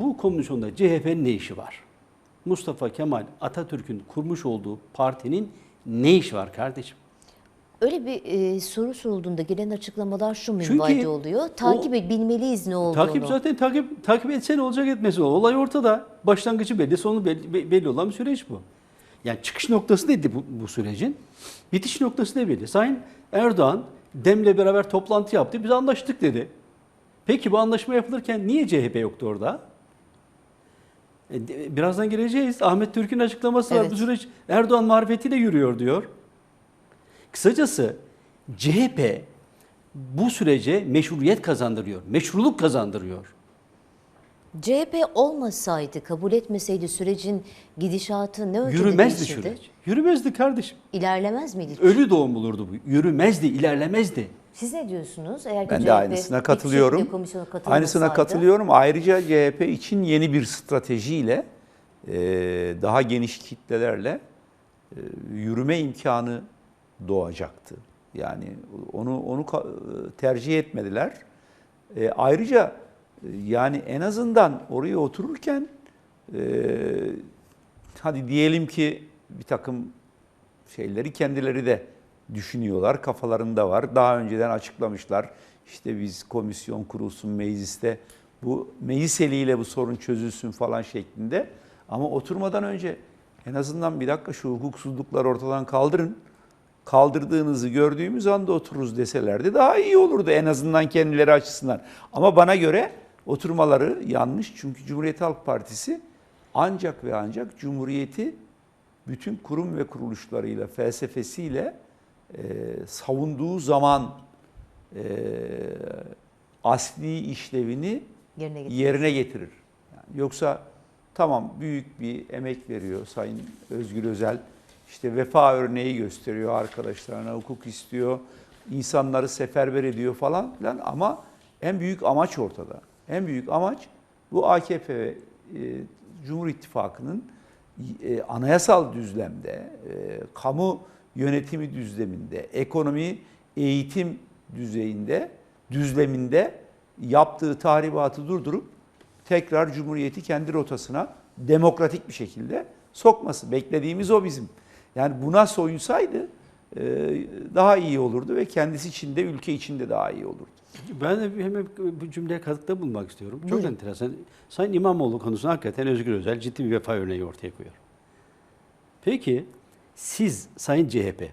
bu komisyonda CHP'nin ne işi var? Mustafa Kemal Atatürk'ün kurmuş olduğu partinin ne işi var kardeşim? Öyle bir e, soru sorulduğunda gelen açıklamalar şu minvalde oluyor. Takip et, bilmeliyiz ne olduğunu. Takip zaten takip takip etse ne olacak etmesi o. Olay ortada. Başlangıcı belli, sonu belli, be- belli olan bir süreç bu. Yani çıkış noktası neydi bu, bu sürecin? Bitiş noktası da belli. Sayın Erdoğan Dem'le beraber toplantı yaptı. Biz anlaştık dedi. Peki bu anlaşma yapılırken niye CHP yoktu orada? E, Birazdan geleceğiz. Ahmet Türk'ün açıklaması var. Evet. Bu süreç Erdoğan marifetiyle yürüyor diyor. Kısacası CHP bu sürece meşruiyet kazandırıyor. Meşruluk kazandırıyor. CHP olmasaydı, kabul etmeseydi sürecin gidişatı ne ölçüde Yürümezdi değişirdi? süreç. Yürümezdi kardeşim. İlerlemez miydi? Ölü doğum bulurdu bu. Yürümezdi, ilerlemez,di Siz ne diyorsunuz? Eğer Ben CHP de aynısına katılıyorum. Aynısına katılıyorum. Ayrıca CHP için yeni bir stratejiyle e, daha geniş kitlelerle e, yürüme imkanı doğacaktı. Yani onu onu ka- tercih etmediler. E, ayrıca e, yani en azından oraya otururken e, hadi diyelim ki bir takım şeyleri kendileri de düşünüyorlar, kafalarında var. Daha önceden açıklamışlar. İşte biz komisyon kurulsun mecliste, bu meclis eliyle bu sorun çözülsün falan şeklinde. Ama oturmadan önce en azından bir dakika şu hukuksuzlukları ortadan kaldırın. Kaldırdığınızı gördüğümüz anda otururuz deselerdi daha iyi olurdu en azından kendileri açısından. Ama bana göre oturmaları yanlış. Çünkü Cumhuriyet Halk Partisi ancak ve ancak Cumhuriyeti bütün kurum ve kuruluşlarıyla, felsefesiyle e, savunduğu zaman e, asli işlevini Yerine getirir. yerine getirir. Yani yoksa tamam büyük bir emek veriyor Sayın Özgür Özel. İşte vefa örneği gösteriyor arkadaşlarına, hukuk istiyor, insanları seferber ediyor falan filan ama en büyük amaç ortada. En büyük amaç bu AKP ve e, Cumhur İttifakı'nın e, anayasal düzlemde, e, kamu yönetimi düzleminde, ekonomi, eğitim düzeyinde, düzleminde yaptığı tahribatı durdurup tekrar Cumhuriyeti kendi rotasına demokratik bir şekilde sokması. Beklediğimiz o bizim. Yani buna soyunsaydı e, daha iyi olurdu ve kendisi için de ülke için de daha iyi olurdu. Ben de hemen bu cümleye katkıda bulunmak istiyorum. Çok Buyurun. enteresan. Sayın İmamoğlu konusunda hakikaten Özgür Özel ciddi bir vefa örneği ortaya koyuyor. Peki siz Sayın CHP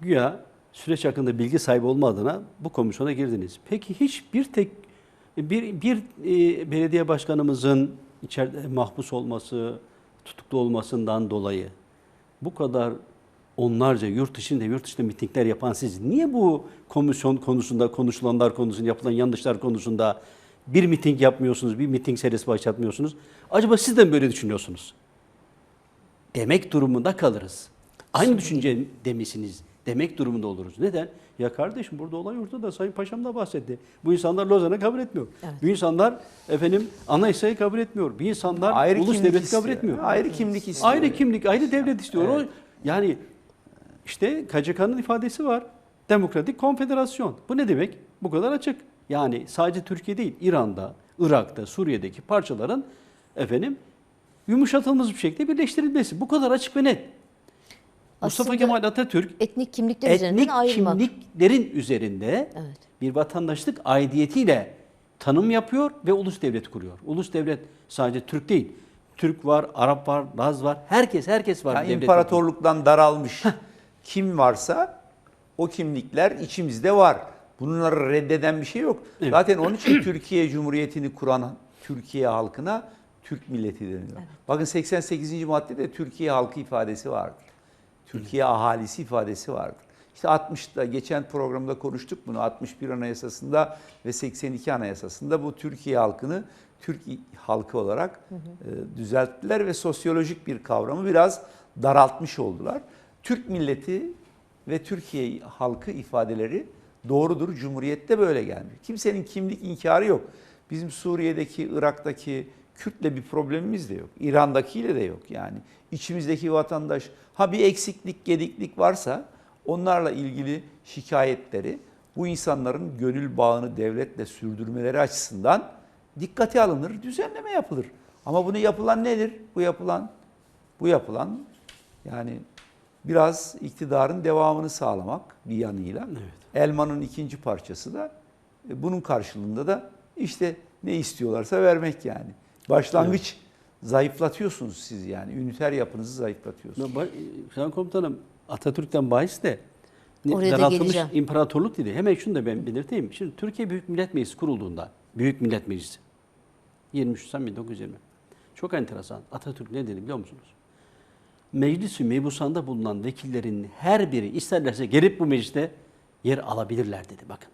güya süreç hakkında bilgi sahibi olma adına bu komisyona girdiniz. Peki hiç bir tek bir, bir e, belediye başkanımızın içeride mahpus olması, tutuklu olmasından dolayı bu kadar onlarca yurt dışında yurt dışında mitingler yapan siz niye bu komisyon konusunda konuşulanlar konusunda yapılan yanlışlar konusunda bir miting yapmıyorsunuz, bir miting serisi başlatmıyorsunuz? Acaba siz de mi böyle düşünüyorsunuz? Demek durumunda kalırız. Aynı düşünce demisiniz demek durumunda oluruz. Neden? Ya kardeşim burada olay ortada. Sayın Paşam da bahsetti. Bu insanlar Lozan'ı kabul etmiyor. Evet. Bu insanlar efendim anayasayı kabul etmiyor. Bu insanlar ulus kimlik devleti istiyor. kabul etmiyor. Ayrı kimlik istiyor. Ayrı kimlik, ayrı devlet istiyor. O, yani işte KCK'nın ifadesi var. Demokratik Konfederasyon. Bu ne demek? Bu kadar açık. Yani sadece Türkiye değil, İran'da, Irak'ta, Suriye'deki parçaların efendim yumuşatılmış bir şekilde birleştirilmesi. Bu kadar açık ve net. Mustafa Aslında Kemal Atatürk Etnik kimlikler etnik ayrılmak. kimliklerin üzerinde Evet. bir vatandaşlık aidiyetiyle tanım yapıyor ve ulus devlet kuruyor. Ulus devlet sadece Türk değil. Türk var, Arap var, Laz var. Herkes herkes var. Yani imparatorluktan daralmış kim varsa o kimlikler içimizde var. Bunları reddeden bir şey yok. Evet. Zaten onun için Türkiye Cumhuriyeti'ni kuran Türkiye halkına Türk milleti deniyor. Bakın 88. maddede Türkiye halkı ifadesi vardır. Türkiye ahalisi ifadesi vardır. İşte 60'da geçen programda konuştuk bunu. 61 Anayasası'nda ve 82 Anayasası'nda bu Türkiye halkını Türk halkı olarak e, düzelttiler ve sosyolojik bir kavramı biraz daraltmış oldular. Türk milleti ve Türkiye halkı ifadeleri doğrudur. Cumhuriyette böyle gelmiş. Kimsenin kimlik inkarı yok. Bizim Suriye'deki, Irak'taki Kürt'le bir problemimiz de yok. İran'dakiyle de yok yani. İçimizdeki vatandaş ha bir eksiklik, gediklik varsa onlarla ilgili şikayetleri bu insanların gönül bağını devletle sürdürmeleri açısından dikkate alınır, düzenleme yapılır. Ama bunu yapılan nedir? Bu yapılan bu yapılan yani biraz iktidarın devamını sağlamak bir yanıyla. Elmanın ikinci parçası da e, bunun karşılığında da işte ne istiyorlarsa vermek yani. Başlangıç zayıflatıyorsunuz siz yani. Üniter yapınızı zayıflatıyorsunuz. Ya, Sayın Komutanım Atatürk'ten bahis de Oraya daraltılmış imparatorluk dedi. Hemen şunu da ben belirteyim. Şimdi Türkiye Büyük Millet Meclisi kurulduğunda, Büyük Millet Meclisi 23 Nisan 1920. Çok enteresan. Atatürk ne dedi biliyor musunuz? Meclis-i mebusanda bulunan vekillerin her biri isterlerse gelip bu mecliste yer alabilirler dedi bakın.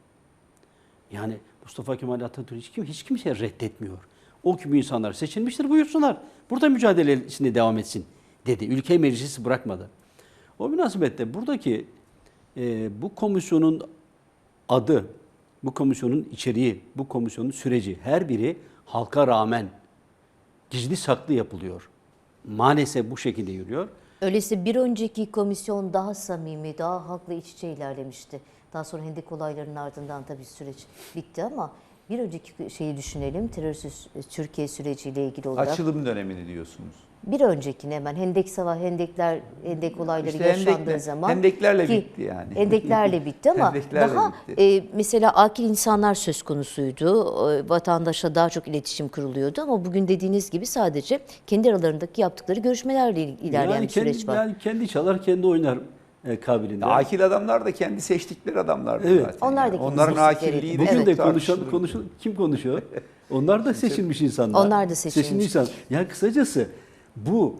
Yani Mustafa Kemal Atatürk hiç, kim, hiç kimse reddetmiyor. O gibi insanlar seçilmiştir buyursunlar. Burada mücadelesine devam etsin dedi. Ülke meclisi bırakmadı. O münasebette buradaki e, bu komisyonun adı, bu komisyonun içeriği, bu komisyonun süreci her biri halka rağmen gizli saklı yapılıyor. Maalesef bu şekilde yürüyor. Öyleyse bir önceki komisyon daha samimi, daha halkla iç içe ilerlemişti. Daha sonra Hendek olaylarının ardından tabii süreç bitti ama bir önceki şeyi düşünelim. Terörsüz Türkiye süreciyle ilgili olarak. Açılım dönemini diyorsunuz. Bir öncekine hemen Hendek Savaş, Hendekler, Hendek olayları İşte yaşandığı hendekle- zaman. hendeklerle ki bitti yani. Hendeklerle bitti ama Hendeklerle daha bitti. e, mesela akil insanlar söz konusuydu. E, vatandaşla daha çok iletişim kuruluyordu ama bugün dediğiniz gibi sadece kendi aralarındaki yaptıkları görüşmelerle il- ilerleyen yani bir süreç kendi, var. Yani kendi çalar, kendi oynar e, kabiliğinde. Akil adamlar da kendi seçtikleri adamlardı Evet. zaten. Onlar da yani. Onların akilliği Bugün de konuşan, konuşan kim konuşuyor? Onlar da seçilmiş insanlar. Onlar da seçilmiş. insan. Yani kısacası bu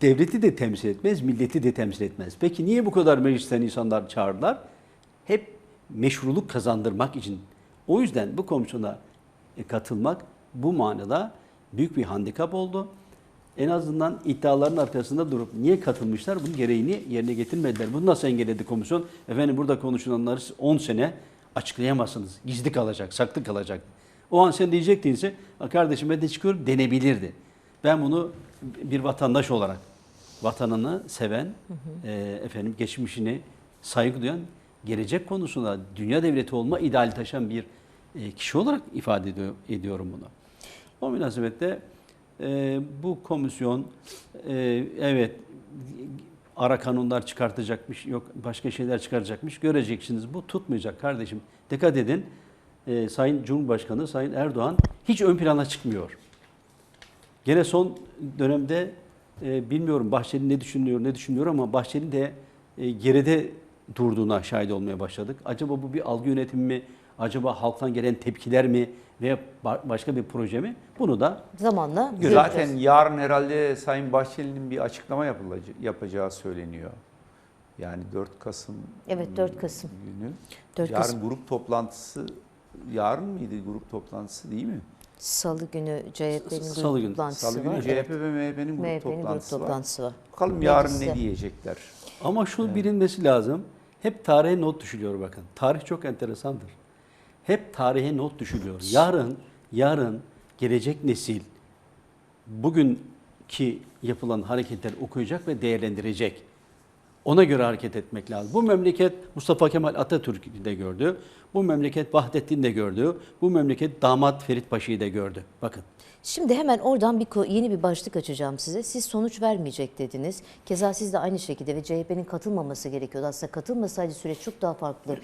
devleti de temsil etmez, milleti de temsil etmez. Peki niye bu kadar meclisten insanlar çağırdılar? Hep meşruluk kazandırmak için. O yüzden bu komisyona katılmak bu manada büyük bir handikap oldu. En azından iddiaların arkasında durup niye katılmışlar bunun gereğini yerine getirmediler. Bunu nasıl engelledi komisyon? Efendim burada konuşulanları siz 10 sene açıklayamazsınız. Gizli kalacak, saklı kalacak. O an sen diyecektiyse kardeşim ben de çıkıyorum denebilirdi. Ben bunu bir vatandaş olarak vatanını seven, e, efendim geçmişini saygı duyan, gelecek konusunda dünya devleti olma ideali taşıyan bir e, kişi olarak ifade ediyor, ediyorum bunu. O münasebette e, bu komisyon e, evet ara kanunlar çıkartacakmış, yok başka şeyler çıkaracakmış. Göreceksiniz bu tutmayacak kardeşim. Dikkat edin. e, Sayın Cumhurbaşkanı Sayın Erdoğan hiç ön plana çıkmıyor. Gene son dönemde e, bilmiyorum Bahçeli ne düşünüyor ne düşünüyor ama Bahçeli de e, geride durduğuna şahit olmaya başladık. Acaba bu bir algı yönetimi mi? Acaba halktan gelen tepkiler mi? Veya ba- başka bir proje mi? Bunu da Zamanla göreceğiz. Zaten yarın herhalde Sayın Bahçeli'nin bir açıklama yapacağı söyleniyor. Yani 4 Kasım Evet, 4 Kasım. günü. 4 yarın Kasım. grup toplantısı yarın mıydı grup toplantısı değil mi? Salı günü CHP'nin Salı grup günü. toplantısı Salı günü var. CHP ve MHP'nin grup MHP'nin grup toplantısı var. toplantısı var. Bakalım yarın ne diyecekler. Ama şu bilinmesi lazım. Hep tarihe not düşülüyor bakın. Tarih çok enteresandır. Hep tarihe not düşülüyor. Yarın, yarın gelecek nesil bugünkü yapılan hareketler okuyacak ve değerlendirecek. Ona göre hareket etmek lazım. Bu memleket Mustafa Kemal Atatürk'ü de gördü. Bu memleket Vahdettin de gördü. Bu memleket damat Ferit Paşa'yı da gördü. Bakın. Şimdi hemen oradan bir yeni bir başlık açacağım size. Siz sonuç vermeyecek dediniz. Keza siz de aynı şekilde ve CHP'nin katılmaması gerekiyordu. Aslında katılmasaydı süreç çok daha farklı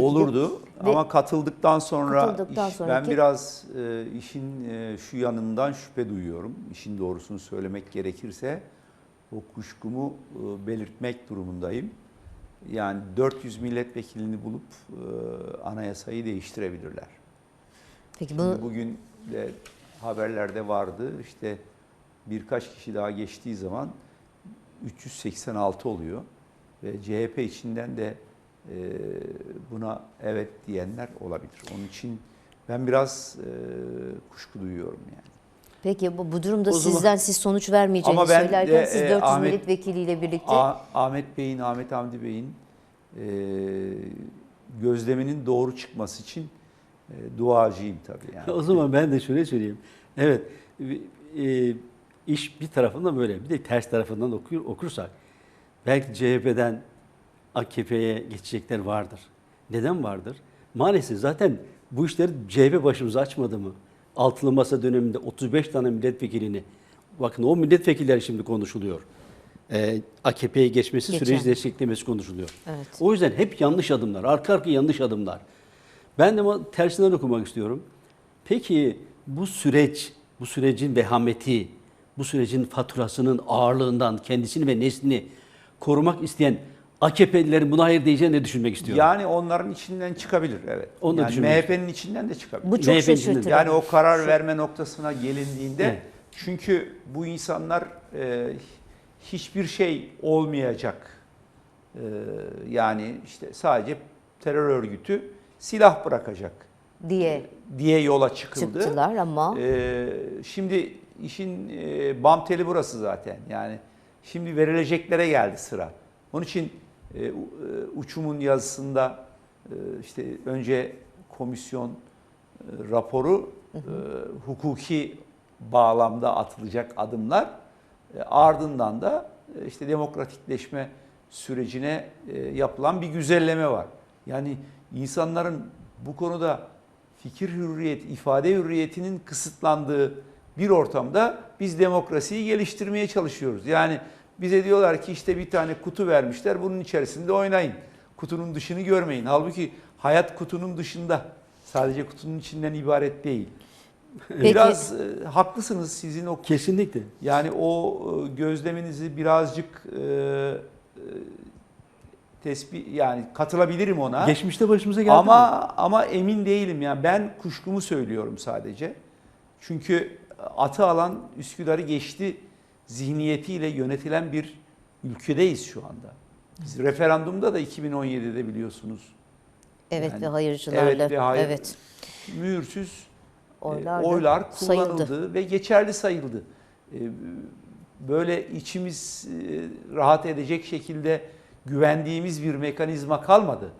olurdu Ve- ama katıldıktan sonra Katıldıktan iş- ben sonraki- biraz e, işin e, şu yanından şüphe duyuyorum. İşin doğrusunu söylemek gerekirse o kuşkumu e, belirtmek durumundayım. Yani 400 milletvekilini bulup e, anayasayı değiştirebilirler. Peki bunu Şimdi bugün de haberlerde vardı. İşte birkaç kişi daha geçtiği zaman 386 oluyor ve CHP içinden de e, buna evet diyenler olabilir. Onun için ben biraz kuşku duyuyorum yani. Peki bu, bu durumda O zaman- sizden siz sonuç vermeyeceğini Ama ben söylerken de, siz e, 400 Ahmet- milletvekiliyle birlikte Ah- Ahmet Bey'in, Ahmet Hamdi Bey'in e, gözleminin doğru çıkması için e, duacıyım tabii yani. O zaman ben de şöyle söyleyeyim. Evet, e, iş bir tarafından böyle, bir de ters tarafından okur, okursak, belki CHP'den AKP'ye geçecekler vardır. Neden vardır? Maalesef zaten bu işleri CHP başımıza açmadı mı? Altılı masa döneminde 35 tane milletvekilini bakın o milletvekilleri şimdi konuşuluyor. Ee, AKP'ye geçmesi, Geçen. süreci desteklemesi konuşuluyor. Evet. O yüzden hep yanlış adımlar, arka arka yanlış adımlar. Ben de ama tersinden okumak istiyorum. Peki bu süreç, bu sürecin vehameti, bu sürecin faturasının ağırlığından kendisini ve neslini korumak isteyen AKP'lilerin buna hayır diyeceğini düşünmek istiyorum. Yani onların içinden çıkabilir evet. Onu da yani düşünmek MHP'nin içinden de çıkabilir. Bu çok MHP'nin şaşırtıcı. Yani o karar verme noktasına gelindiğinde Evet. çünkü bu insanlar e, hiçbir şey olmayacak. E, yani işte sadece terör örgütü silah bırakacak diye diye yola çıkıldı. çıktılar ama E, şimdi işin e, bam teli burası zaten. Yani şimdi verileceklere geldi sıra. Onun için e, e, uçumun yazısında e, işte önce komisyon e, raporu e, hukuki bağlamda atılacak adımlar e, ardından da e, işte demokratikleşme sürecine e, yapılan bir güzelleme var. Yani insanların bu konuda fikir hürriyet, ifade hürriyetinin kısıtlandığı bir ortamda biz demokrasiyi geliştirmeye çalışıyoruz. Yani bize diyorlar ki işte bir tane kutu vermişler bunun içerisinde oynayın. Kutunun dışını görmeyin. Halbuki hayat kutunun dışında. Sadece kutunun içinden ibaret değil. Peki. Biraz e, haklısınız sizin o Kesinlikle. yani o e, gözleminizi birazcık e, e, tespit yani katılabilirim ona. Geçmişte başımıza geldi. Ama mi? ama emin değilim yani ben kuşkumu söylüyorum sadece. Çünkü atı alan Üsküdar'ı geçti zihniyetiyle yönetilen bir ülkedeyiz şu anda. Biz referandumda da 2017'de biliyorsunuz evet Yani ve hayırcılarla evet ve hayır- evet mühürsüz e, oylar, oylar sayıldı. kullanıldı ve geçerli sayıldı. E, Böyle içimiz e, rahat edecek şekilde güvendiğimiz bir mekanizma kalmadı.